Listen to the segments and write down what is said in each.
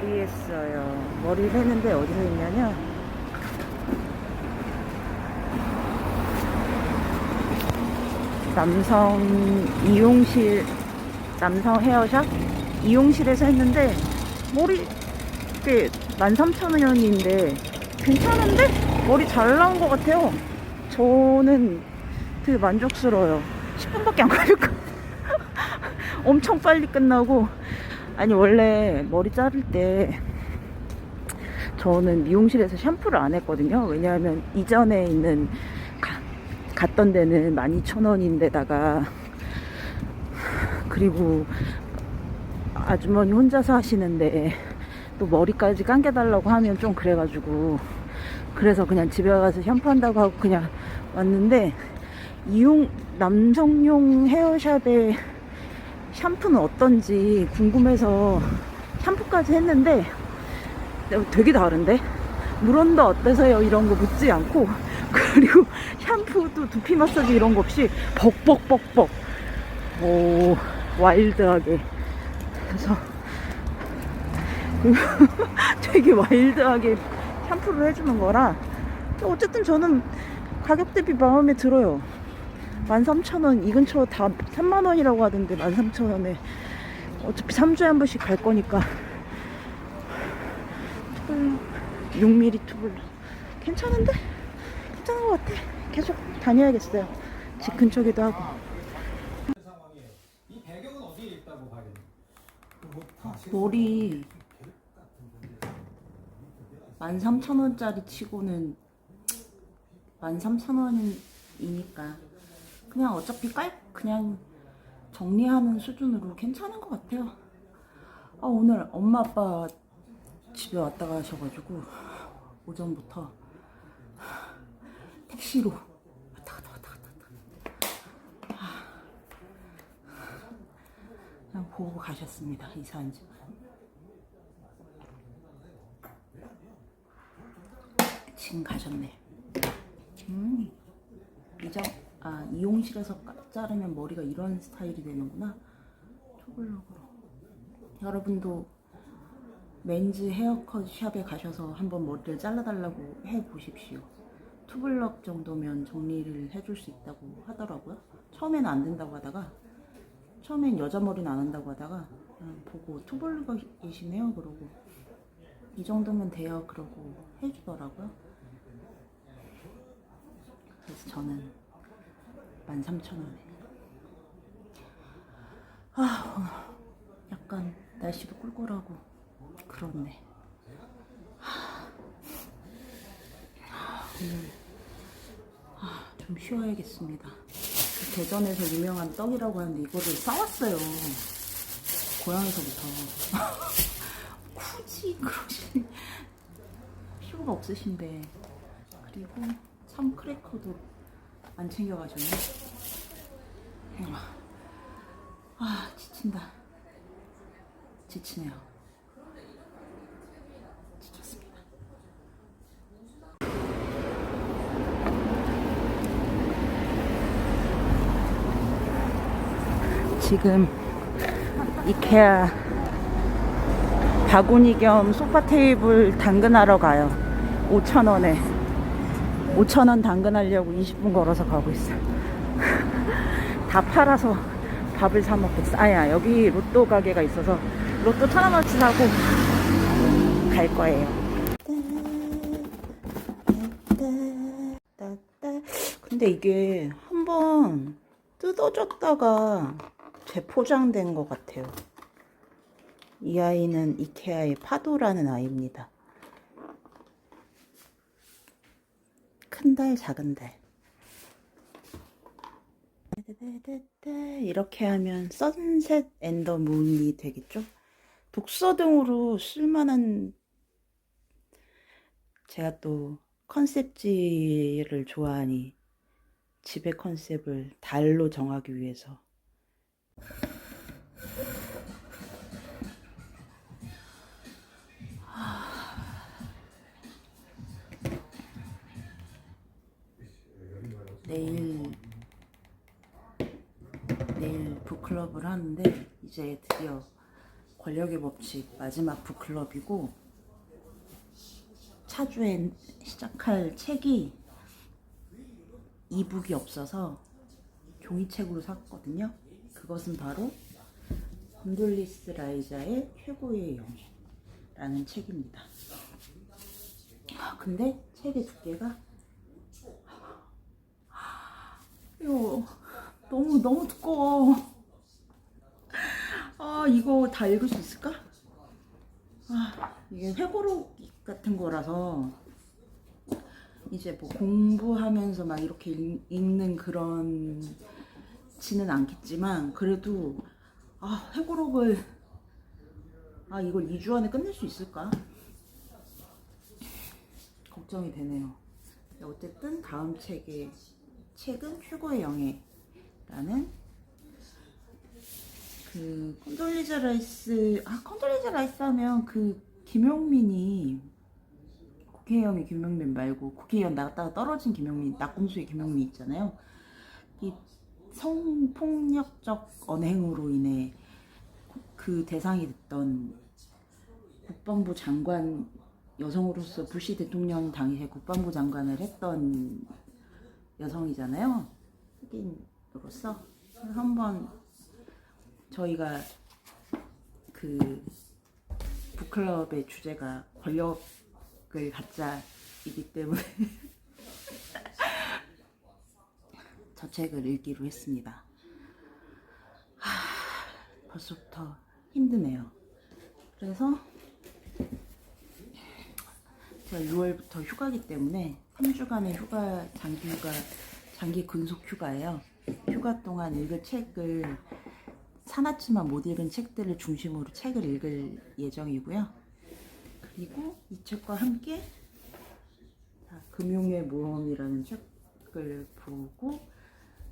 머리 했어요. 머리를 했는데 어디서 했냐면 남성 이용실 남성 헤어샵 이용실에서 했는데 머리 꽤 13,000원인데 괜찮은데? 머리 잘 나온 것 같아요. 저는 되게 만족스러워요. 10분밖에 안 걸릴 것 같아요. 엄청 빨리 끝나고 아니 원래 머리 자를 때 저는 미용실에서 샴푸를 안 했거든요. 왜냐하면 이전에 있는 가- 갔던 데는 12,000원인데다가 그리고 아주머니 혼자서 하시는데 또 머리까지 감겨달라고 하면 좀 그래가지고 그래서 그냥 집에 가서 샴푸한다고 하고 그냥 왔는데 이용 남성용 헤어샵에 샴푸는 어떤지 궁금해서 샴푸까지 했는데 되게 다른데? 물 온도 어때서요? 이런 거 묻지 않고 그리고 샴푸도 두피 마사지 이런 거 없이 벅벅벅벅. 오 와일드하게. 그래서 되게 와일드하게 샴푸를 해주는 거라 어쨌든 저는 가격 대비 마음에 들어요 13,000원 이 근처 다 3만원이라고 하던데 13,000원에. 어차피 3주에 한 번씩 갈 거니까. 투블 6mm 투블 괜찮은데? 괜찮은 것 같아. 계속 다녀야겠어요. 집 근처기도 하고? 머리 13,000원짜리 치고는 13,000원이니까 그냥 어차피 깔 그냥 정리하는 수준으로 괜찮은 것 같아요. 아 오늘 엄마 아빠 집에 왔다 가셔가지고 오전부터 택시로 왔다 갔다 왔다 갔다 왔다. 아, 그냥 보고 가셨습니다 이사한 집. 지금 가셨네. 음, 이정, 아, 이용실에서 까- 자르면 머리가 이런 스타일이 되는구나. 초블럭으로. 여러분도 맨즈 헤어컷 샵에 가셔서 한번 머리를 잘라달라고 해 보십시오. 투블럭 정도면 정리를 해줄 수 있다고 하더라고요. 처음에는 안 된다고 하다가, 처음엔 여자 머리는 안 한다고 하다가, 그냥 보고 투블럭이시네요. 그러고, 이 정도면 돼요. 그러고 해주더라고요. 그래서 저는 13,000원에. 아, 약간 날씨도 꿀꿀하고 그렇네. 하, 오늘 아, 좀 쉬어야겠습니다. 그 대전에서 유명한 떡이라고 하는데 이거를 싸왔어요. 고향에서부터. 굳이 그러실 필요가 없으신데 그리고 참 크래커도 안 챙겨가셨네 아, 아 지친다 지치네요 지금 이케아 바구니 겸 소파 테이블 당근하러 가요. 5,000원에. 5,000원 당근하려고 20분 걸어서 가고 있어요. 다 팔아서 밥을 사 먹겠어. 아야, 여기 로또 가게가 있어서 로또 천 원어치 사고 갈 거예요. 근데 이게 한번 뜯어졌다가 재포장된 것 같아요. 이 아이는 이케아의 파도라는 아이입니다. 큰 달, 작은 달. 이렇게 하면 선셋 앤더 문이 되겠죠? 독서 등으로 쓸만한 제가 또 컨셉지를 좋아하니 집의 컨셉을 달로 정하기 위해서 북클럽을 하는데 이제 드디어 권력의 법칙 마지막 북클럽이고 차주에 시작할 책이 이북이 없어서 종이책으로 샀거든요. 그것은 바로 곤돌리스 라이자의 최고의 영예라는 책입니다. 아, 근데 책의 두께가 이거 너무 너무 두꺼워. 아 이거 다 읽을 수 있을까? 아 이게 회고록 같은 거라서 이제 뭐 공부하면서 막 이렇게 읽- 읽는 그런 지는 않겠지만 그래도 아 회고록을 아 이걸 2주 안에 끝낼 수 있을까? 걱정이 되네요. 어쨌든 다음 책의 책은 최고의 영예라는 그 컨돌리자 라이스 아 컨돌리자 라이스 하면 그 김용민이 국회의원이 김용민 말고 국회의원 나갔다가 떨어진 김용민 낙곰수의 김용민 있잖아요. 이 성폭력적 언행으로 인해 그 대상이 됐던 국방부 장관 여성으로서 부시 대통령 당시에 국방부 장관을 했던 여성이잖아요. 흑인으로서 한번 저희가 그 북클럽의 주제가 권력을 갖자이기 때문에 저 책을 읽기로 했습니다. 하, 벌써부터 힘드네요. 그래서 제가 6월부터 휴가기 때문에 3주간의 휴가, 장기 휴가, 장기 근속 휴가예요. 휴가 동안 읽을 책을 사놨지만 못 읽은 책들을 중심으로 책을 읽을 예정이고요. 그리고 이 책과 함께 자, 금융의 모험이라는 책을 보고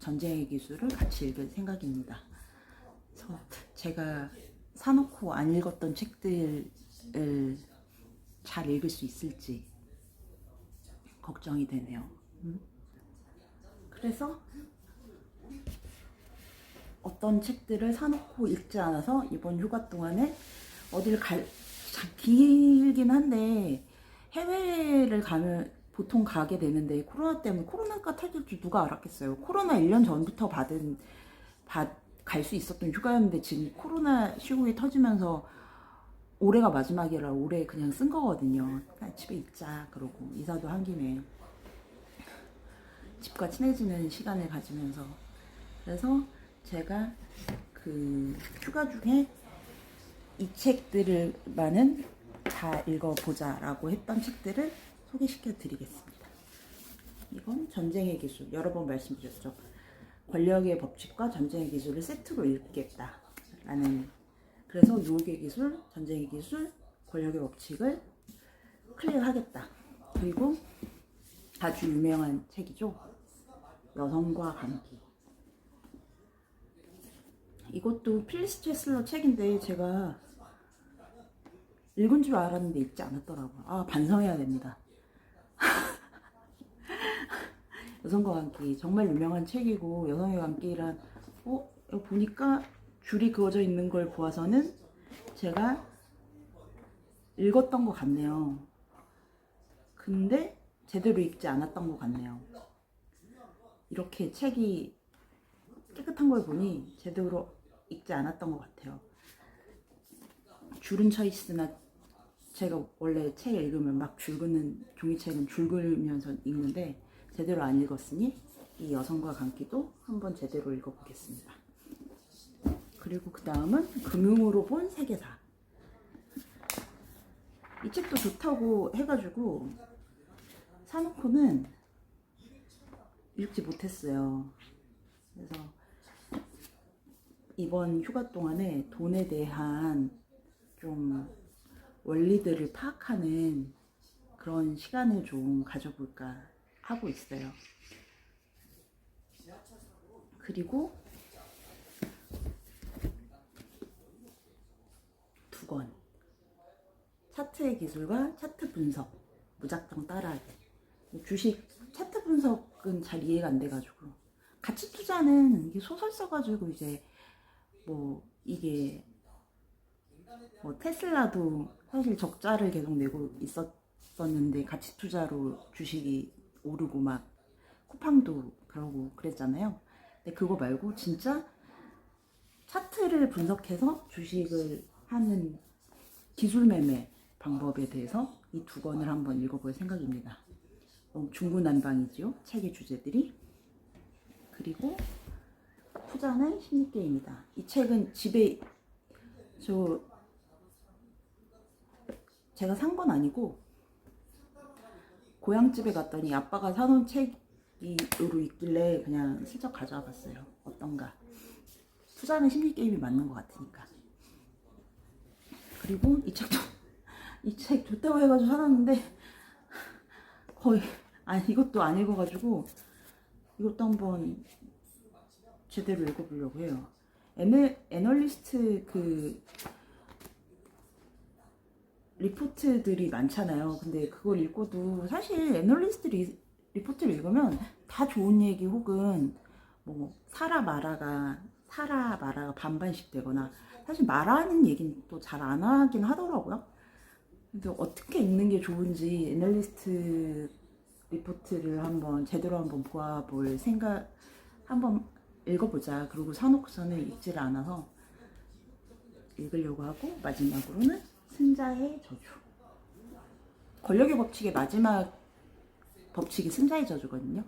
전쟁의 기술을 같이 읽을 생각입니다. 그래서 제가 사놓고 안 읽었던 책들을 잘 읽을 수 있을지 걱정이 되네요. 음. 그래서 어떤 책들을 사놓고 읽지 않아서 이번 휴가 동안에 어딜 갈, 자- 길긴 한데 해외를 가면 보통 가게 되는데 코로나 때문에 코로나가 터질 줄 누가 알았겠어요. 코로나 1년 전부터 받은, 갈 수 있었던 휴가였는데 지금 코로나 시국이 터지면서 올해가 마지막이라 올해 그냥 쓴 거거든요. 그냥 집에 있자 그러고 이사도 한 김에 집과 친해지는 시간을 가지면서 그래서 제가 그 휴가 중에 이 책들을만은 다 읽어보자라고 했던 책들을 소개시켜 드리겠습니다. 이건 전쟁의 기술 여러 번 말씀드렸죠. 권력의 법칙과 전쟁의 기술을 세트로 읽겠다라는 그래서 유혹의 기술, 전쟁의 기술, 권력의 법칙을 클리어하겠다. 그리고 아주 유명한 책이죠. 여성과 감기. 이것도 필리스 체슬러 책인데 제가 읽은 줄 알았는데 읽지 않았더라고요. 아, 반성해야 됩니다. 여성과 감기 정말 유명한 책이고 여성의 감기란 어 보니까 줄이 그어져 있는 걸 보아서는 제가 읽었던 것 같네요. 근데 제대로 읽지 않았던 것 같네요. 이렇게 책이 깨끗한 걸 보니 제대로 읽지 않았던 것 같아요. 줄은 쳐 있으나 제가 원래 책 읽으면 막 줄그는 종이책은 줄그면서 읽는데 제대로 안 읽었으니 이 여성과 감기도 한번 제대로 읽어보겠습니다. 그리고 그 다음은 금융으로 본 세계사. 이 책도 좋다고 해가지고 사놓고는 읽지 못했어요. 그래서 이번 휴가 동안에 돈에 대한 좀 원리들을 파악하는 그런 시간을 좀 가져볼까 하고 있어요. 그리고 두 권. 차트의 기술과 차트 분석. 무작정 따라하기. 주식 차트 분석은 잘 이해가 안 돼가지고. 가치 투자는 소설 써가지고 이제 뭐 이게 뭐 테슬라도 사실 적자를 계속 내고 있었었는데 가치 투자로 주식이 오르고 막 쿠팡도 그러고 그랬잖아요. 근데 그거 말고 진짜 차트를 분석해서 주식을 하는 기술 매매 방법에 대해서 이 두 권을 한번 읽어볼 생각입니다. 너무 중구난방이지요. 책의 주제들이. 그리고 투자는 심리게임이다. 이 책은 집에 저 제가 산 건 아니고 고향집에 갔더니 아빠가 사놓은 책이로 있길래 그냥 슬쩍 가져와 봤어요. 어떤가. 투자는 심리게임이 맞는 것 같으니까. 그리고 이 책도 이 책 좋다고 해가지고 사놨는데 거의 아니 이것도 안 읽어가지고 이것도 한번 제대로 읽어보려고 해요. 애널, 애널리스트 그 리포트들이 많잖아요. 근데 그걸 읽고도 사실 애널리스트 리, 리포트를 읽으면 다 좋은 얘기 혹은 뭐 사라 마라가 사라 마라가 반반씩 되거나 사실 말하는 얘기는 또 잘 안 하긴 하더라고요. 근데 어떻게 읽는 게 좋은지 애널리스트 리포트를 한번 제대로 한번 보아볼 생각 한번 읽어보자. 그리고 사놓고서는 읽지를 않아서 읽으려고 하고 마지막으로는 승자의 저주. 권력의 법칙의 마지막 법칙이 승자의 저주거든요.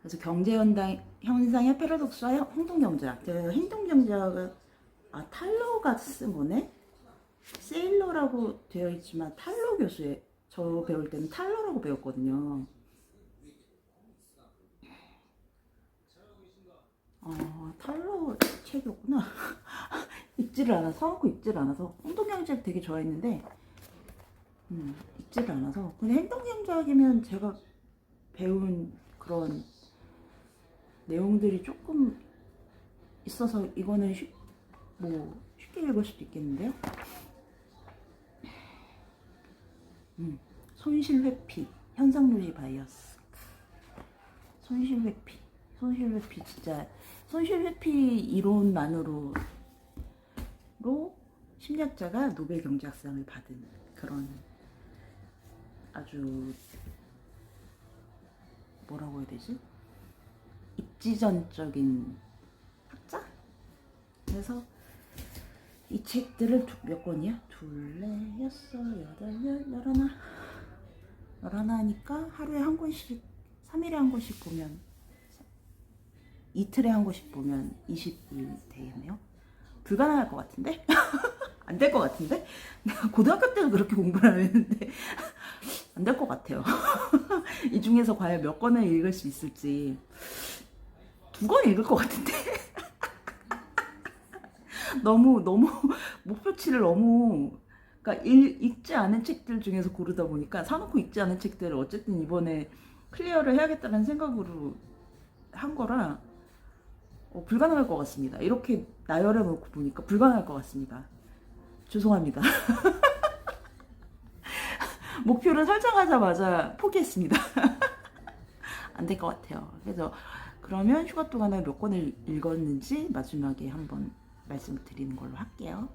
그래서 경제 현상 현상의 패러독스와 행동경제학. 제가 행동경제학을 아 탈러가 쓴 거네. 세일러라고 되어 있지만 탈러 교수의 저 배울 때는 탈러라고 배웠거든요. 아 탈러 책이었구나. 읽지를 않아서 사놓고 읽지를 않아서 행동경제학 되게 좋아했는데 음, 읽지를 않아서 근데 행동경제학이면 제가 배운 그런 내용들이 조금 있어서 이거는 쉽, 뭐 쉽게 읽을 수도 있겠는데요. 음, 손실 회피, 현상유지 바이어스. 손실 회피, 손실 회피 진짜 손실 회피 이론만으로 로 심리학자가 노벨 경제학상을 받은 그런 아주 뭐라고 해야 되지? 입지전적인 학자? 그래서 이 책들을 두- 몇 권이야? 둘, 넷, 여섯, 여덟, 열, 열하나 열하나니까 하루에 한 권씩 3일에 한 권씩 보면 이틀에 한 권씩 보면 20일 되겠네요 불가능할 것 같은데? 안 될 것 같은데? 고등학교 때도 그렇게 공부를 안 했는데 안 될 것 같아요 이 중에서 과연 몇 권을 읽을 수 있을지 두 권 읽을 것 같은데 너무 너무 목표치를 너무 그러니까 읽, 읽지 않은 책들 중에서 고르다 보니까 사놓고 읽지 않은 책들을 어쨌든 이번에 클리어를 해야겠다는 생각으로 한 거라 어, 불가능할 것 같습니다. 이렇게 나열해 놓고 보니까 불가능할 것 같습니다. 죄송합니다. 목표를 설정하자마자 포기했습니다. 안 될 것 같아요. 그래서 그러면 휴가 동안에 몇 권을 읽었는지 마지막에 한번 말씀드리는 걸로 할게요.